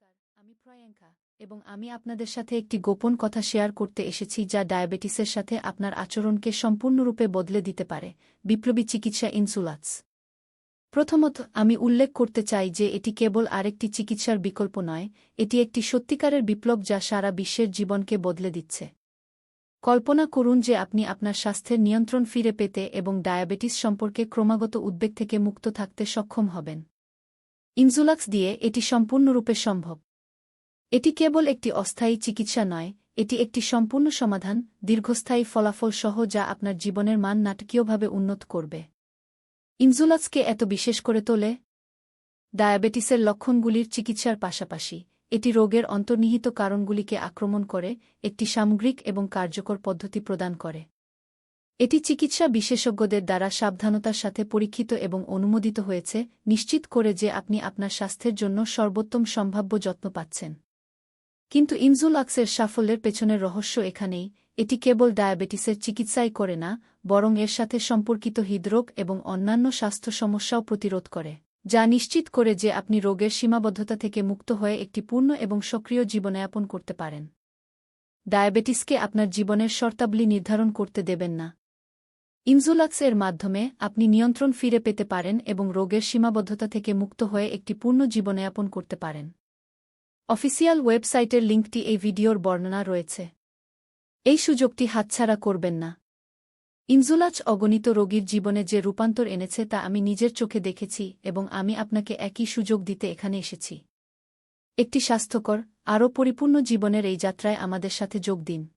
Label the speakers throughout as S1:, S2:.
S1: নমস্কার, আমি প্রয়াঙ্কা এবং আমি আপনাদের সাথে একটি গোপন কথা শেয়ার করতে এসেছি যা ডায়াবেটিসের সাথে আপনার আচরণকে সম্পূর্ণরূপে বদলে দিতে পারে, বিপ্লবী চিকিৎসা ইনসুলাস প্রথমত, আমি উল্লেখ করতে চাই যে এটি কেবল আরেকটি চিকিৎসার বিকল্প নয়, এটি একটি সত্যিকারের বিপ্লব যা সারা বিশ্বের জীবনকে বদলে দিচ্ছে। কল্পনা করুন যে আপনি আপনার স্বাস্থ্যের নিয়ন্ত্রণ ফিরে পেতে এবং ডায়াবেটিস সম্পর্কে ক্রমাগত উদ্বেগ থেকে মুক্ত থাকতে সক্ষম হবেন। ইনজুলাক্স দিয়ে এটি সম্পূর্ণরূপে সম্ভব। এটি কেবল একটি অস্থায়ী চিকিৎসা নয়, এটি একটি সম্পূর্ণ সমাধান, দীর্ঘস্থায়ী ফলাফল সহ যা আপনার জীবনের মান নাটকীয়ভাবে উন্নত করবে। ইনজুলাক্সকে এত বিশেষ করে তোলে? ডায়াবেটিসের লক্ষণগুলির চিকিৎসার পাশাপাশি, এটি রোগের অন্তর্নিহিত কারণগুলিকে আক্রমণ করে, একটি সামগ্রিক এবং কার্যকর পদ্ধতি প্রদান করে। এটি চিকিৎসা বিশেষজ্ঞদের দ্বারা সাবধানতার সাথে পরীক্ষিত এবং অনুমোদিত হয়েছে, নিশ্চিত করে যে আপনি আপনার স্বাস্থ্যের জন্য সর্বোত্তম সম্ভাব্য যত্ন পাচ্ছেন। কিন্তু ইনজুলাক্সের সাফল্যের পেছনের রহস্য এখানেই, এটি কেবল ডায়াবেটিসের চিকিৎসাই করে না, বরং এর সাথে সম্পর্কিত হৃদরোগ এবং অন্যান্য স্বাস্থ্য সমস্যাও প্রতিরোধ করে, যা নিশ্চিত করে যে আপনি রোগের সীমাবদ্ধতা থেকে মুক্ত হয়ে একটি পূর্ণ এবং সক্রিয় জীবনযাপন করতে পারেন। ডায়াবেটিসকে আপনার জীবনের শর্তাবলী নির্ধারণ করতে দেবেন না। ইনজুলাক্স এর মাধ্যমে আপনি নিয়ন্ত্রণ ফিরে পেতে পারেন এবং রোগের সীমাবদ্ধতা থেকে মুক্ত হয়ে একটি পূর্ণ জীবনযাপন করতে পারেন। অফিসিয়াল ওয়েবসাইটের লিঙ্কটি এই ভিডিওর বর্ণনা রয়েছে। এই সুযোগটি হাতছাড়া করবেন না। ইনজুলাচ অগণিত রোগীর জীবনে যে রূপান্তর এনেছে তা আমি নিজের চোখে দেখেছি এবং আমি আপনাকে একই সুযোগ দিতে এখানে এসেছি। একটি স্বাস্থ্যকর, আরও পরিপূর্ণ জীবনের এই যাত্রায় আমাদের সাথে যোগ দিন।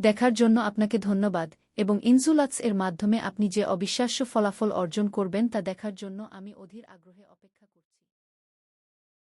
S1: দেখার জন্য আপনাকে ধন্যবাদ। এবং ইনজুলাক্স এর মাধ্যমে আপনি যে অবিশ্বাস্য ফলাফল অর্জন করবেন তা দেখার জন্য আমি অধীর আগ্রহে অপেক্ষা